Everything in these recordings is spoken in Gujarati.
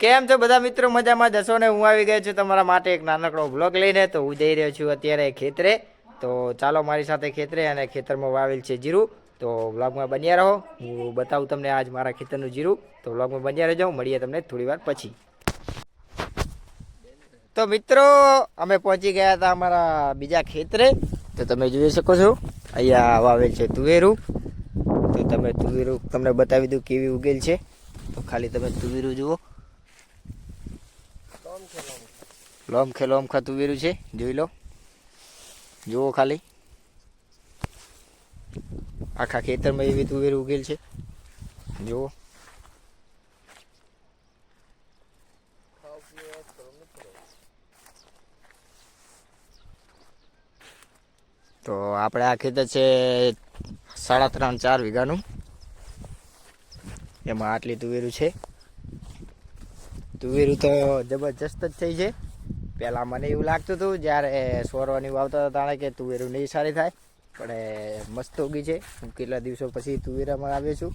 કેમ છો બધા મિત્રો? મજામાં જશો ને? હું આવી ગયો છું તમારા માટે એક નાનકડો બ્લોગ લઈને. તો હું જઈ રહ્યો છું અત્યારે ખેતરે. તો ચાલો મારી સાથે ખેતરે અને ખેતરમાં વાવેલ છે જીરું. તો બ્લોગમાં બન્યા રહો. હું બતાવું તમને આજ મારા ખેતરનું જીરું. તો બ્લોગમાં બન્યા રહેજો. મળીએ તમને થોડી વાર પછી. તો મિત્રો, અમે પહોંચી ગયા હતા અમારા બીજા ખેતરે. તો તમે જોઈ શકો છો, અહીંયા વાવેલ છે તુવેરું. તો તમે તુવેરું તમને બતાવી દઉં કેવી ઉગેલ છે. તો ખાલી તમે તુવેરું જુઓ. લોમ ખે લોમ ખાતું વેરું છે? જોઈ લો. જુઓ ખાલી. આખા ખેતરમાં એવી તુવેર ઉગેલ છે. જુઓ. તો આપણે આ ખેતર છે સાડા ત્રણ ચાર વીઘાનું. એમાં આટલી તુવેરું છે. તુવેરું તો જબરજસ્ત જ થઈ છે પહેલાં મને એવું લાગતું હતું, જ્યારે સોરવાની વાવતા હતા તાણે કે તુવેરું નહીં સારી થાય. પણ મસ્ત ઉગી છે. હું કેટલા દિવસો પછી તુવેરામાં આવ્યો છું.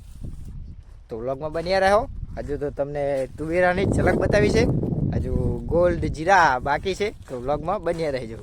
તો વ્લોગમાં બન્યા રહ્યો હજુ તો તમને તુવેરાની ઝલક બતાવી છે. હજુ ગોલ્ડ જીરા બાકી છે. તો વ્લોગમાં બન્યા રહેજો.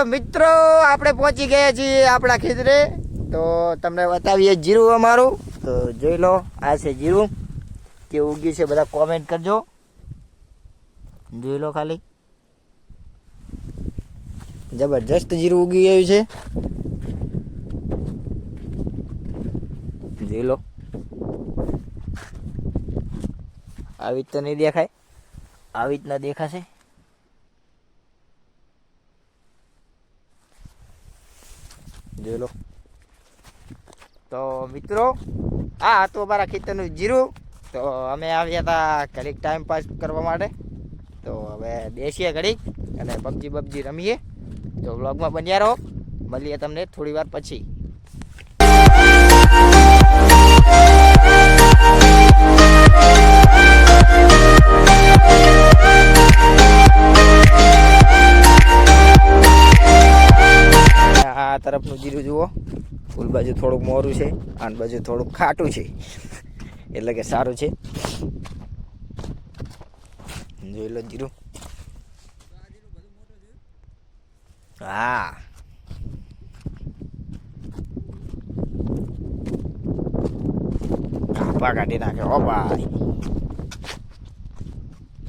તો મિત્રો, આપણે પહોંચી ગયા છીએ આપણા ખેતરે. તો તમને બતાવીએ જીરું અમારું. તો જોઈ લો, આ છે જીરું. કે ઉગ્યું છે બધા કોમેન્ટ કરજો. જોઈ લો ખાલી. જબરજસ્ત જીરું ઉગી ગયું છે. જોઈ લો. આવી તો નહીં દેખાય. આવી જ ના દેખાશે. જોઈ લો. તો મિત્રો, આ હતું અમારા ખેતરનું જીરું. તો અમે આવ્યા હતા ઘડીક ટાઈમ પાસ કરવા માટે. તો હવે બેસીએ ઘડીક અને પબજી બબજી રમીએ. તો વ્લોગમાં બન્યા રહો. મળીએ તમને થોડી વાર પછી. આ તરફનું જીરું જુઓ. ફૂલ બાજુ થોડુંક મોરું છે, આન બાજુ થોડુંક ખાટું છે. એટલે કે સારું છે. જોઈ લો જીરું. હા. કાપા કાઢી નાખે, ઓ ભાઈ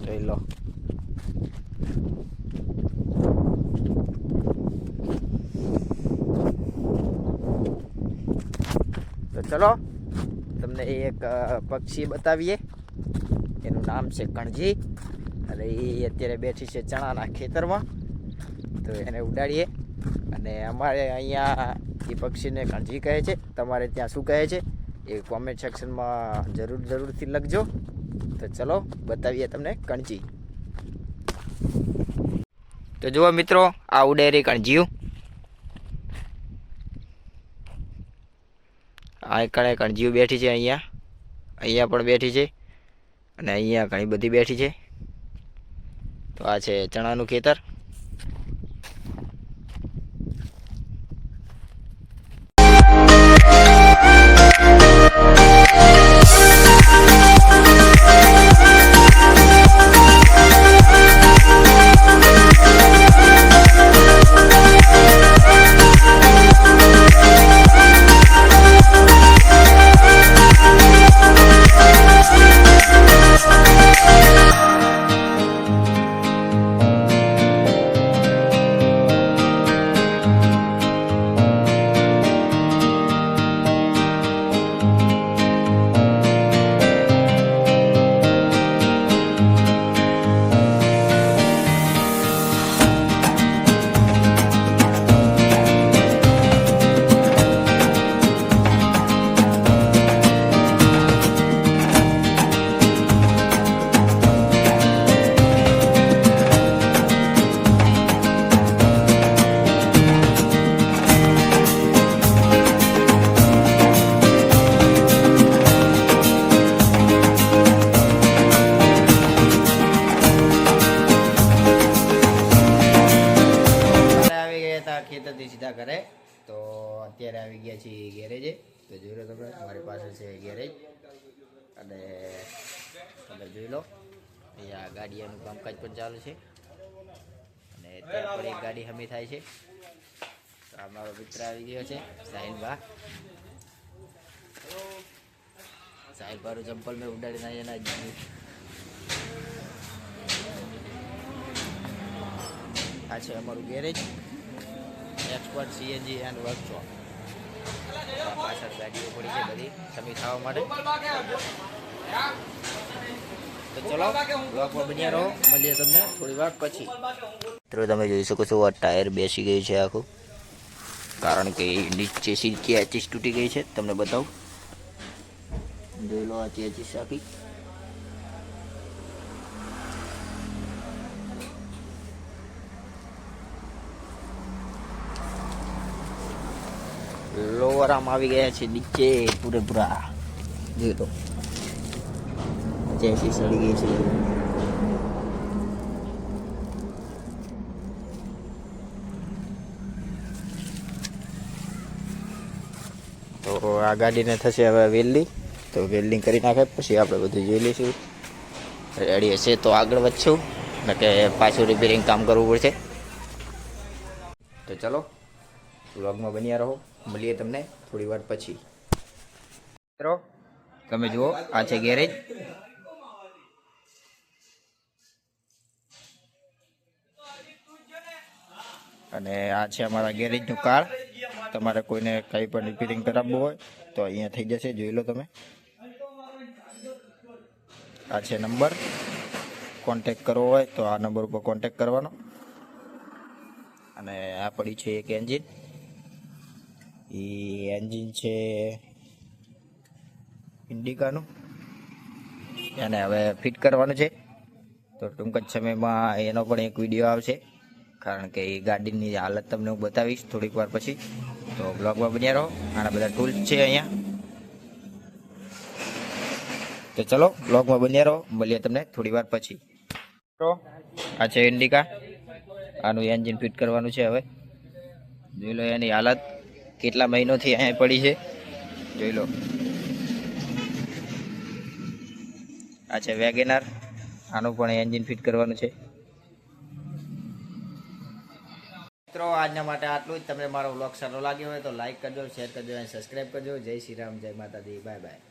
જોઈ લો તો ચલો, તમને એક પક્ષી બતાવીએ. એનું નામ છે કણજી. અને એ અત્યારે બેઠી છે ચણાના ખેતરમાં. તો એને ઉડાડીએ. અને અમારે અહીંયા એ પક્ષીને કણજી કહે છે. તમારે ત્યાં શું કહે છે એ કોમેન્ટ સેક્શનમાં જરૂર, જરૂરથી લખજો. તો ચલો, બતાવીએ તમને કણજી. તો જુઓ મિત્રો, આ ઉડેરી કણજીયું આ કણે કણજીઓ બેઠી છે અહીંયા. અહીંયા પણ બેઠી છે અને અહીંયા ઘણી બધી બેઠી છે. તો આ છે ચણાનું ખેતર. તો તમે મારી પાસે છે ગેરેજ અને તમે જોઈ લો, અહીંયા ગાડીયાનું કામકાજ પણ ચાલુ છે. અને ત્યાં પણ એક ગાડી હમી થાય છે. તો આ મિત્ર આવી ગયો છે સાહિલભા સાહિલભાનું ચંપલ મેં ઉડાડીને એના જ આ છે અમારું garage expert CNG and workshop પાછળ ગાડીઓ પડી છે બધી. સમી ખાવા માટે? તો ચલો તમે જોઈ શકો છો, આ ટાયર બેસી ગયું છે આખું. કારણ કે નીચે સીધી ચેચીસ તૂટી ગઈ છે. તમને બતાવું. જોઈ લો આ ચેચીસ આખી લોવર આમ આવી ગયા છે નીચે, પૂરેપૂરા. જોઈ લો. જેસી સડી ગઈ છે. તો આ ગાડીને થશે હવે વેલ્ડિંગ. તો વેલ્ડિંગ કરી નાખે, પછી આપણે બધું જોઈ લઈશું. રેડી હશે તો આગળ વધશું. ને કે પાછું રિપેરિંગ કામ કરવું પડશે. તો ચલો વ્લોગમાં બન્યા રહો. મળીએ તમને થોડી વાર પછી. મિત્રો તમે જુઓ આ છે ગેરેજ. અને આ છે અમારા ગેરેજનું કાર. તમારે કોઈને કંઈ પણ રિપેરિંગ કરાવવું હોય તો અહીંયા થઈ જશે. જોઈ લો તમે. આ છે નંબર. કોન્ટેક કરવો હોય તો આ નંબર ઉપર કોન્ટેક કરવાનો. અને આ પડી છે એક એન્જિન એ એન્જિન છે ઇન્ડિકાનું એને હવે ફિટ કરવાનું છે. તો ટૂંક જ સમયમાં એનો પણ એક વીડિયો આવશે. કારણ કે એ ગાડીની હાલત તમને હું બતાવીશ થોડીક વાર પછી. તો બ્લોગમાં બન્યા રહો. આના બધા ટૂલ્સ છે અહીંયા. તો ચલો બ્લોગમાં બન્યા રહો. મળીએ તમને થોડી વાર પછી. તો આ છે ઇન્ડિકા આનું એન્જિન ફિટ કરવાનું છે હવે. જોઈ લો એની હાલત. કેટલા મહિનોથી અહીંયા પડી છે? જોઈ લો. આ છે વેગેનાર. આનું પણ એન્જિન ફિટ કરવાનું છે. મિત્રો, આજના માટે આટલું જ. તમને મારો વ્લોગ સારો લાગ્યો હોય તો લાઈક કરજો, શેર કરજો અને સબસ્ક્રાઈબ કરજો. જય શ્રી રામ, જય માતાજી. Bye bye.